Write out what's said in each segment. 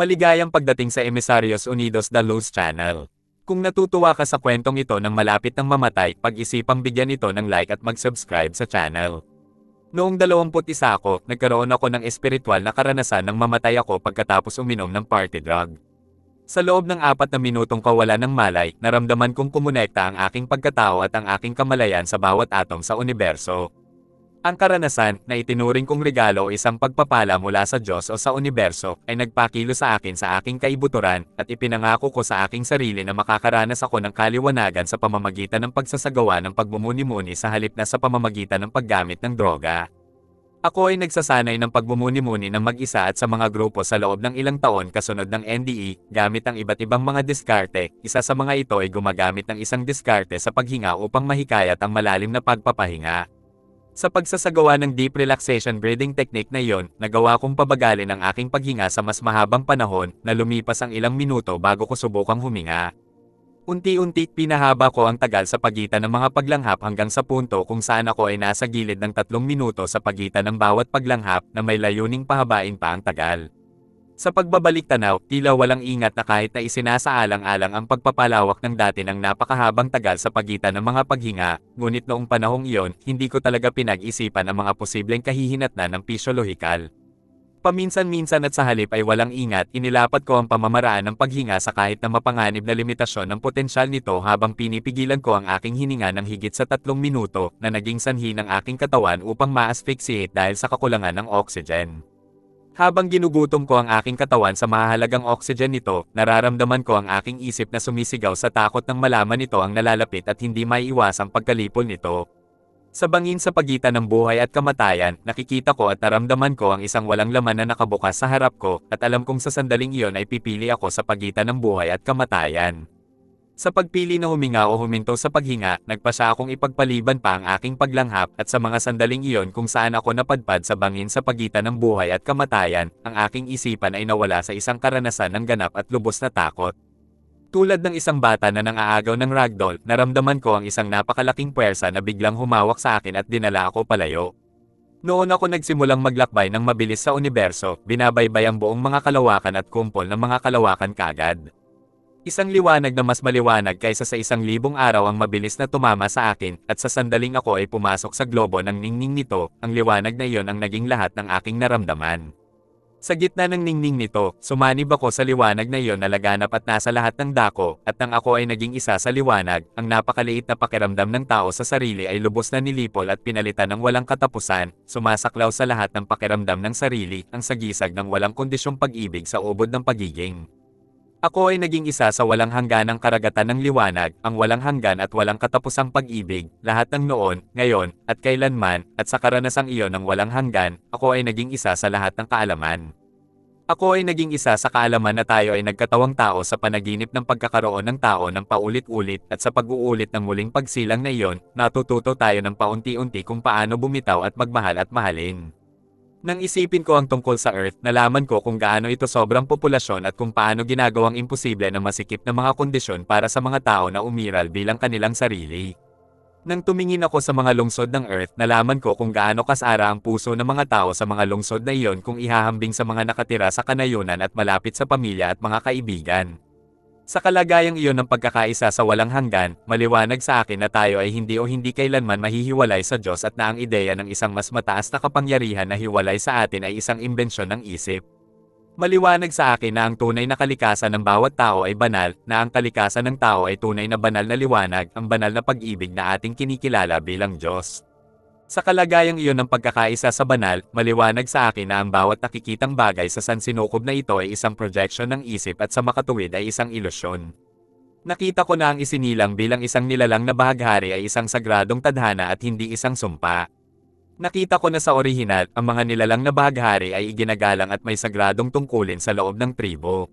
Maligayang pagdating sa Emisarios Unidos da Luz Channel. Kung natutuwa ka sa kwentong ito ng malapit ng mamatay, pag-isipang bigyan ito ng like at mag-subscribe sa channel. Noong 21 ako, nagkaroon ako ng espiritual na karanasan nang mamatay ako pagkatapos uminom ng party drug. Sa loob ng apat na minutong kawalan ng malay, naramdaman kong kumonekta ang aking pagkatao at ang aking kamalayan sa bawat atom sa universo. Ang karanasan, na itinuring kong regalo o isang pagpapala mula sa Diyos o sa universo, ay nagpakilo sa akin sa aking kaibuturan, at ipinangako ko sa aking sarili na makakaranas ako ng kaliwanagan sa pamamagitan ng pagsasagawa ng pagmumuni-muni sa halip na sa pamamagitan ng paggamit ng droga. Ako ay nagsasanay ng pagmumuni-muni ng mag-isa at sa mga grupo sa loob ng ilang taon kasunod ng NDE, gamit ang iba't ibang mga diskarte, isa sa mga ito ay gumagamit ng isang diskarte sa paghinga upang mahikayat ang malalim na pagpapahinga. Sa pagsasagawa ng deep relaxation breathing technique na iyon, nagawa kong pabagalin ang aking paghinga sa mas mahabang panahon na lumipas ang ilang minuto bago ko subukang huminga. Unti-unti pinahaba ko ang tagal sa pagitan ng mga paglanghap hanggang sa punto kung saan ako ay nasa gilid ng tatlong minuto sa pagitan ng bawat paglanghap na may layuning pahabain pa ang tagal. Sa pagbabalik tanaw, tila walang ingat na kahit na isinasaalang-alang ang pagpapalawak ng dati ng napakahabang tagal sa pagitan ng mga paghinga, ngunit noong panahong iyon, hindi ko talaga pinag-isipan ang mga posibleng kahihinatnan ng pisyolohikal. Paminsan-minsan at sa halip ay walang ingat, inilapat ko ang pamamaraan ng paghinga sa kahit na mapanganib na limitasyon ng potensyal nito habang pinipigilan ko ang aking hininga ng higit sa tatlong minuto na naging sanhi ng aking katawan upang ma-asphyxiate dahil sa kakulangan ng oxygen. Habang ginugutom ko ang aking katawan sa mahalagang oxygen nito, nararamdaman ko ang aking isip na sumisigaw sa takot ng malaman nito ang nalalapit at hindi maiiwasang pagkalipol nito. Sa bangin sa pagitan ng buhay at kamatayan, nakikita ko at naramdaman ko ang isang walang laman na nakabukas sa harap ko, at alam kong sa sandaling iyon ay pipili ako sa pagitan ng buhay at kamatayan. Sa pagpili na huminga o huminto sa paghinga, nagpa siya akong ipagpaliban pa ang aking paglanghap at sa mga sandaling iyon kung saan ako napadpad sa bangin sa pagitan ng buhay at kamatayan, ang aking isipan ay nawala sa isang karanasan ng ganap at lubos na takot. Tulad ng isang bata na nangaagaw ng ragdoll, naramdaman ko ang isang napakalaking puwersa na biglang humawak sa akin at dinala ako palayo. Noon ako nagsimulang maglakbay ng mabilis sa universo, binabaybay ang buong mga kalawakan at kumpol ng mga kalawakan kagad. Isang liwanag na mas maliwanag kaysa sa isang libong araw ang mabilis na tumama sa akin, at sa sandaling ako ay pumasok sa globo ng ningning nito, ang liwanag na iyon ang naging lahat ng aking naramdaman. Sa gitna ng ningning nito, sumanib ako sa liwanag na iyon na laganap at nasa lahat ng dako, at nang ako ay naging isa sa liwanag, ang napakaliit na pakiramdam ng tao sa sarili ay lubos na nilipol at pinalitan ng walang katapusan, sumasaklaw sa lahat ng pakiramdam ng sarili, ang sagisag ng walang kondisyong pag-ibig sa ubod ng pagiging. Ako ay naging isa sa walang hangganang karagatan ng liwanag, ang walang hanggan at walang katapusang pag-ibig, lahat ng noon, ngayon, at kailanman, at sa karanasang iyon ng walang hanggan, ako ay naging isa sa lahat ng kaalaman. Ako ay naging isa sa kaalaman na tayo ay nagkatawang tao sa panaginip ng pagkakaroon ng tao ng paulit-ulit at sa pag-uulit ng muling pagsilang na iyon, natututo tayo ng paunti-unti kung paano bumitaw at magmahal at mahalin. Nang isipin ko ang tungkol sa Earth, nalaman ko kung gaano ito sobrang populasyon at kung paano ginagawang imposible na masikip na mga kondisyon para sa mga tao na umiral bilang kanilang sarili. Nang tumingin ako sa mga lungsod ng Earth, nalaman ko kung gaano kasara ang puso ng mga tao sa mga lungsod na iyon kung ihahambing sa mga nakatira sa kanayunan at malapit sa pamilya at mga kaibigan. Sa kalagayang iyon ng pagkakaisa sa walang hanggan, maliwanag sa akin na tayo ay hindi o hindi kailanman mahihiwalay sa Diyos at na ang ideya ng isang mas mataas na kapangyarihan na hiwalay sa atin ay isang imbensyon ng isip. Maliwanag sa akin na ang tunay na kalikasan ng bawat tao ay banal, na ang kalikasan ng tao ay tunay na banal na liwanag, ang banal na pag-ibig na ating kinikilala bilang Diyos. Sa kalagayang iyon ng pagkakaisa sa banal, maliwanag sa akin na ang bawat nakikitang bagay sa sansinukob na ito ay isang projection ng isip at sa makatuwid ay isang ilusyon. Nakita ko na ang isinilang bilang isang nilalang na bahaghari ay isang sagradong tadhana at hindi isang sumpa. Nakita ko na sa orihinal, ang mga nilalang na bahaghari ay iginagalang at may sagradong tungkulin sa loob ng tribo.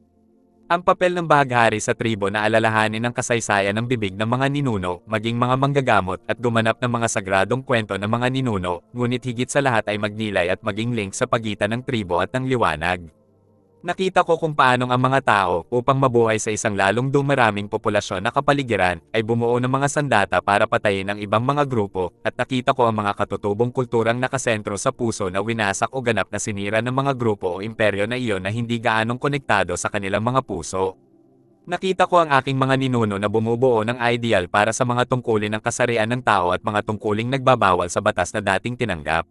Ang papel ng bahaghari sa tribo na alalahanin ang kasaysayan ng bibig ng mga ninuno, maging mga manggagamot at gumanap ng mga sagradong kwento ng mga ninuno, ngunit higit sa lahat ay magnilay at maging link sa pagitan ng tribo at ng liwanag. Nakita ko kung paanong ang mga tao, upang mabuhay sa isang lalong dumaraming populasyon na kapaligiran, ay bumuo ng mga sandata para patayin ang ibang mga grupo, at nakita ko ang mga katutubong kulturang nakasentro sa puso na winasak o ganap na sinira ng mga grupo o imperyo na iyon na hindi gaanong konektado sa kanilang mga puso. Nakita ko ang aking mga ninuno na bumubuo ng ideal para sa mga tungkulin ng kasarian ng tao at mga tungkuling nagbabawal sa batas na dating tinanggap.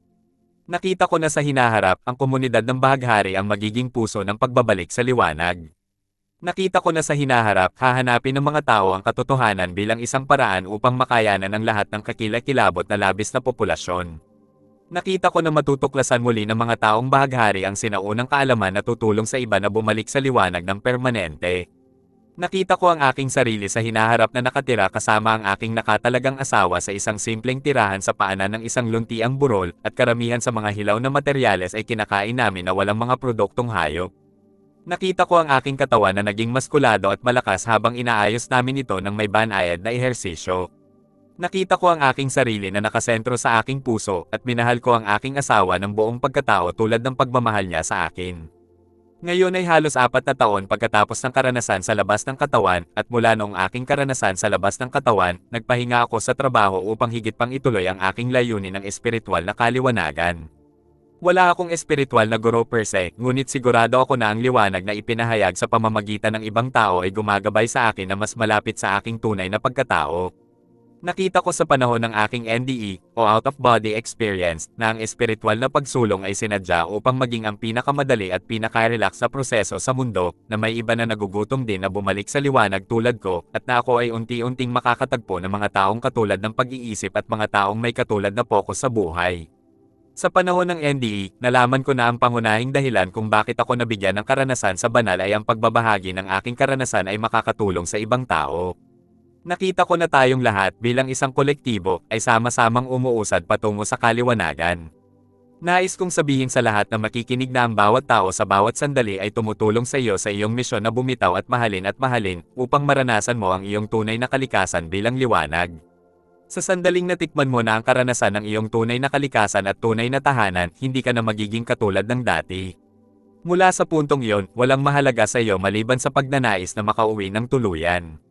Nakita ko na sa hinaharap ang komunidad ng bahaghari ang magiging puso ng pagbabalik sa liwanag. Nakita ko na sa hinaharap hahanapin ng mga tao ang katotohanan bilang isang paraan upang makayanan ang lahat ng kakilakilabot na labis na populasyon. Nakita ko na matutuklasan muli ng mga taong bahaghari ang sinaunang kaalaman na tutulong sa iba na bumalik sa liwanag ng permanente. Nakita ko ang aking sarili sa hinaharap na nakatira kasama ang aking nakatalagang asawa sa isang simpleng tirahan sa paanan ng isang luntiang burol at karamihan sa mga hilaw na materyales ay kinakain namin na walang mga produktong hayop. Nakita ko ang aking katawan na naging maskulado at malakas habang inaayos namin ito ng may banayad na ehersisyo. Nakita ko ang aking sarili na nakasentro sa aking puso at minahal ko ang aking asawa ng buong pagkatao tulad ng pagmamahal niya sa akin. Ngayon ay halos apat na taon pagkatapos ng karanasan sa labas ng katawan, at mula noong aking karanasan sa labas ng katawan, nagpahinga ako sa trabaho upang higit pang ituloy ang aking layunin ng espiritual na kaliwanagan. Wala akong espiritual na guro per se, ngunit sigurado ako na ang liwanag na ipinahayag sa pamamagitan ng ibang tao ay gumagabay sa akin na mas malapit sa aking tunay na pagkatao. Nakita ko sa panahon ng aking NDE, o out-of-body experience, na ang espiritual na pagsulong ay sinadya upang maging ang pinakamadali at pinaka-relax na proseso sa mundo, na may iba na nagugutom din na bumalik sa liwanag tulad ko, at na ako ay unti-unting makakatagpo ng mga taong katulad ng pag-iisip at mga taong may katulad na focus sa buhay. Sa panahon ng NDE, nalaman ko na ang pangunahing dahilan kung bakit ako nabigyan ng karanasan sa banal ay ang pagbabahagi ng aking karanasan ay makakatulong sa ibang tao. Nakita ko na tayong lahat bilang isang kolektibo ay sama-samang umuusad patungo sa kaliwanagan. Nais kong sabihin sa lahat na makikinig na ang bawat tao sa bawat sandali ay tumutulong sa iyo sa iyong misyon na bumitaw at mahalin at mahalin upang maranasan mo ang iyong tunay na kalikasan bilang liwanag. Sa sandaling natikman mo na ang karanasan ng iyong tunay na kalikasan at tunay na tahanan, hindi ka na magiging katulad ng dati. Mula sa puntong iyon, walang mahalaga sa iyo maliban sa pagnanais na makauwi ng tuluyan.